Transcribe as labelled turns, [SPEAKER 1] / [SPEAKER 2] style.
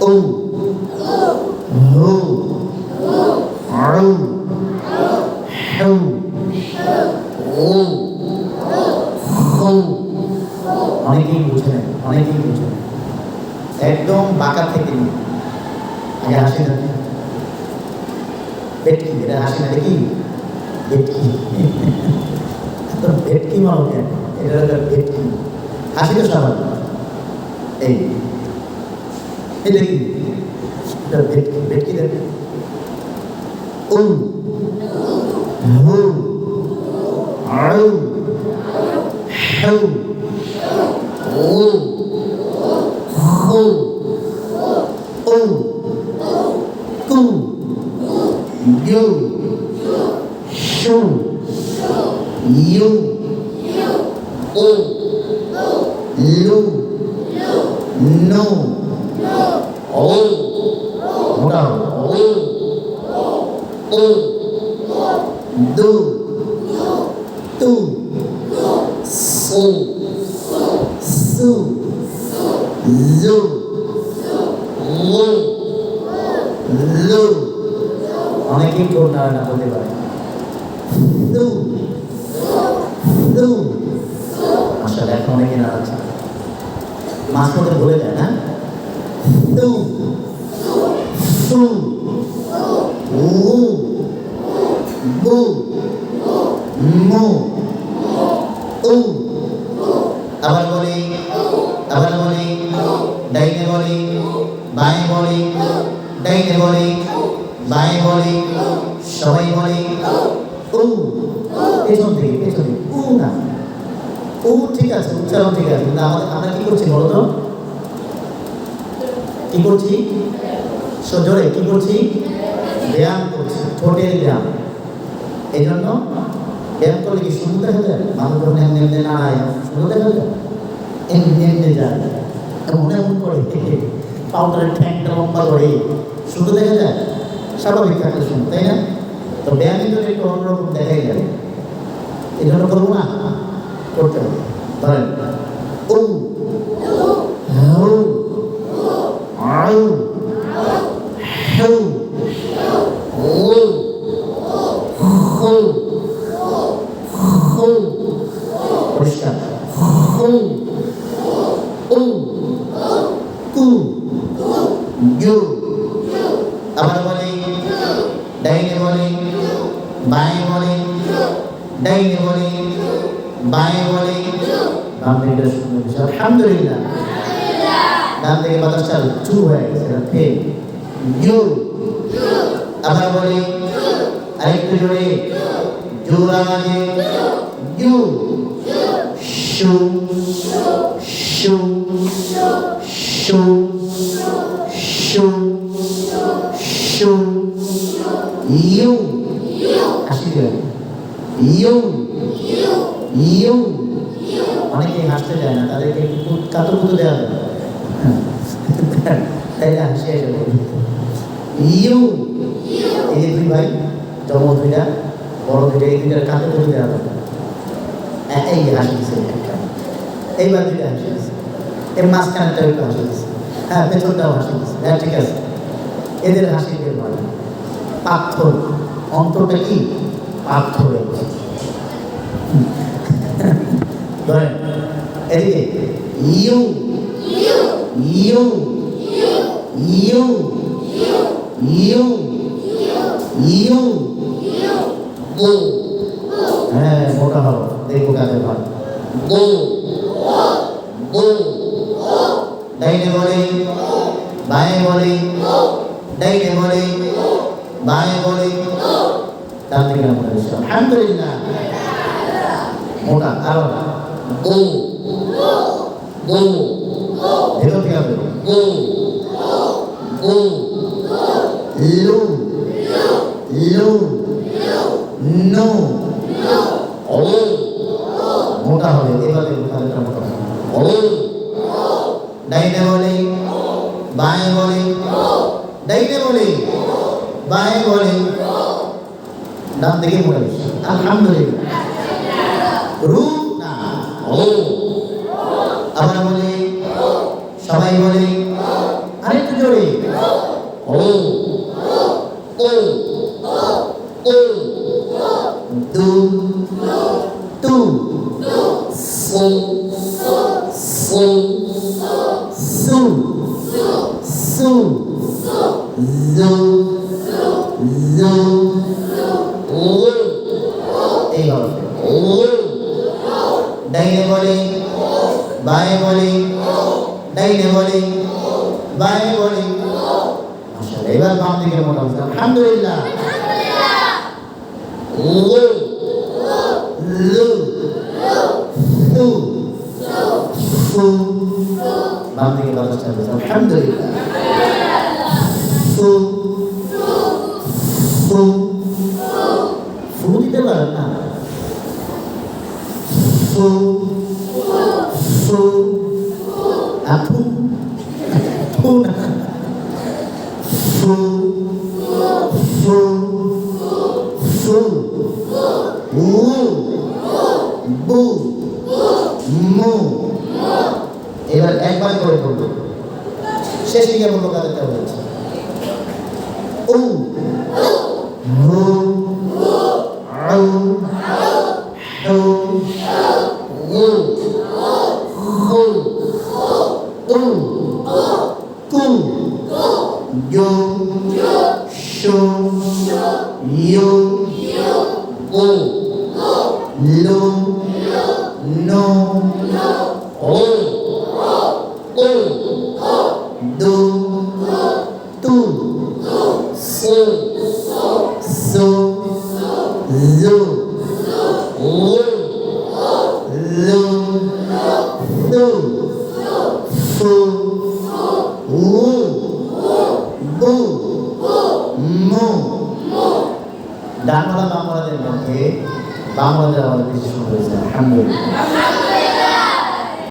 [SPEAKER 1] উ হু, আউ হু উ, হু। অনেকেই বুঝে অনেকেই বুঝে একদম বাঁকা থেকে নিয়ে। আগে না ভেটকি, এটা হাসি না ভেটকি। তো ভেটকি কেন? এটা ভেটকি। হাসি তো স্বাভাবিক। এই। এই দেখি এটা ভেটকি ভেটকি দেখ উম হুম আউ হু উ হু উ কু, ইউ শু ইউ উ লু, নো। ও মোটা ও তু সু সু জু লু লু অনেকেই করোনা না বলতে পারে। দু দু আসলে এখন অনেকে না আছে মাঝ মধ্যে বলে না মু আবার বলি আবার বলি, ডাইনে বলি, বাঁয়ে বলি, ডাইনে বলি, বাঁয়ে বলি, সবাই বলি, উ, পেছন থেকে পেছন থেকে, উ না। উ ঠিক আছে, উচ্চারণ ঠিক আছে, কিন্তু আমরা কি করছি বলো তো? কি করছি? সজোরে কি করছি? ব্যায়াম করছি, ঠোঁটের ব্যায়াম। এই জন্য ব্যায়াম করলে কি সুন্দর দেখা যায় মানুষ যখন এমনি নাড়ায় সুন্দর দেখা যায়? এমনি এমনি যায়। এমন এমন করে। পাউডারের ঠ্যাংটা লম্বা করে। সুন্দর দেখা যায়? স্বাভাবিক থাকলে সুন্দর তাই না? তো ব্যায়ামের জন্য একটু অন্যরকম দেখাই যায়। এই জন্য করব না? করতে হবে। ধরেন উ হু আউ হু উ হু হু পরিষ্কার হু উ কু ইউ আবার বলি ডাইনে বলি বাঁয়ে বলি ডাইনে বলি বাঁয়ে বলি বাম বসে, আলহামদুলিল্লাহ ডান থেকে বাতাসটা চু হয়ে গেছে ইউ আবার বলি আরেকটু জোরে জোর আওয়াজে you shoe shoe shoe shoe shoe you হাসি দেবেন ইউ অনেকে হাসতে যায় না, তাদেরকে কাতর কুতো দেওয়া যাবে তাই না? হাসি বলবে। ইউ এই দুই ভাই জন্ম দুইটা বড় দুইটা এই দুইটার কাতর কুতো দেওয়া যাবে যে হাসি এইবার দুইটা হাসি দিচ্ছে এর মাঝখানেটাও একটু হাসি দিচ্ছে হ্যাঁ পেছনটাও দিচ্ছে হ্যাঁ ঠিক আছে। এদের হাসি বের হয়। পাথর অন্তরটা কি? পাথরে ধরেন এদিকে ইউ ইউ ইউ ইউ ইউ হ্যাঁ মোটা হলো দেখব কাদের ভালো ও ও ডাইনে বলে বাঁয়ে বলে ডাইনে বলে বাঁয়ে বলে ডান দিকে না বলে আলহামদুলিল্লাহ মোটা আরও গো গো ভেতর থেকে হবে গো গো ডাইনে বলি, বাঁয়ে বলি, ডাইনে বলি, বাঁয়ে বলি। ডান দিকে বলি আলহামদুলিল্লাহ। রু না ও আবার বলে, সবাই বলি, আরেকটু জোরে। ও ও ও দু। তু। সো সো। su su su zu zu lu এইভাবে লু ডাইনে বলে বায়ে বলে ডাইনে বলে বায়ে বলে এবার বাম দিকের মোটা আলহামদুলিল্লাহ আলহামদুলিল্লাহ বাম দিকে বলার চেষ্টা করছে আলহামদুলিল্লাহ ফু ফু ফু দিতে পারেন না ফু ফু আপু ফু না ফু ফু ফু উ বু মু এবার একবার করে বলব শেষ দিকে বলব কাদেরটা বলেছে উ হু আউ হু উ হু উ কু yo shu yu u lu no ডান বাংলাদেশের মধ্যে বাংলাদেশ আমাদের